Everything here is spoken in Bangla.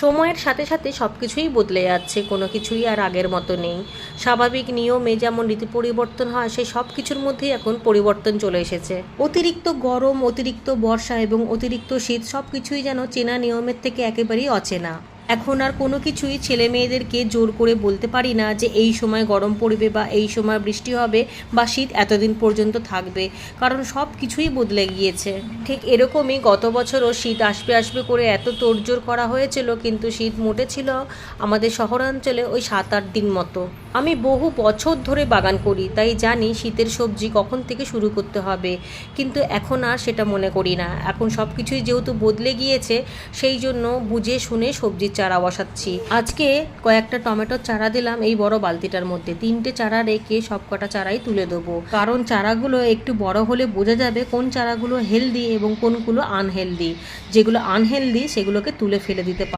সময়ের সাথে সাথে সব কিছুই বদলে যাচ্ছে, কোনো কিছুই আর আগের মতো নেই। স্বাভাবিক নিয়মে যেমন ঋতু পরিবর্তন হয়, সেই সব কিছুর মধ্যেই এখন পরিবর্তন চলে এসেছে। অতিরিক্ত গরম, অতিরিক্ত বর্ষা এবং অতিরিক্ত শীত সব কিছুই যেন চেনা নিয়মের থেকে একেবারেই অচেনা। এখন আর কোনো কিছুই ছেলে মেয়েদেরকে জোর করে বলতে পারি না যে এই সময় গরম পড়বে বা এই সময় বৃষ্টি হবে বা শীত এতদিন পর্যন্ত থাকবে। কারণ সব কিছুই বদলে গিয়েছে। ঠিক এরকমই গত বছরও শীত আসবে আসবে করে এত তোড়জোড় করা হয়েছিল, কিন্তু শীত মোটে ছিল আমাদের শহরাঞ্চলে ওই সাত আট দিন মতো। আমি বহু বছর ধরে বাগান করি, তাই জানি শীতের সবজি কখন থেকে শুরু করতে হবে। কিন্তু এখন আর সেটা মনে করি না। এখন সব কিছুই যেহেতু বদলে গিয়েছে, সেই জন্য বুঝে শুনে সবজির চারা বসাচ্ছি। আজকে কয়েকটা টমেটোর চারা দিলাম এই বড় বালতিটার মধ্যে। তিনটে চারা রেখে সব কটা চারাই তুলে দেবো। কারণ চারাগুলো একটু বড় হলে বোঝা যাবে কোন চারাগুলো হেলদি এবং কোনগুলো আনহেলদি যেগুলো আনহেলদি সেগুলোকে তুলে ফেলে দিতে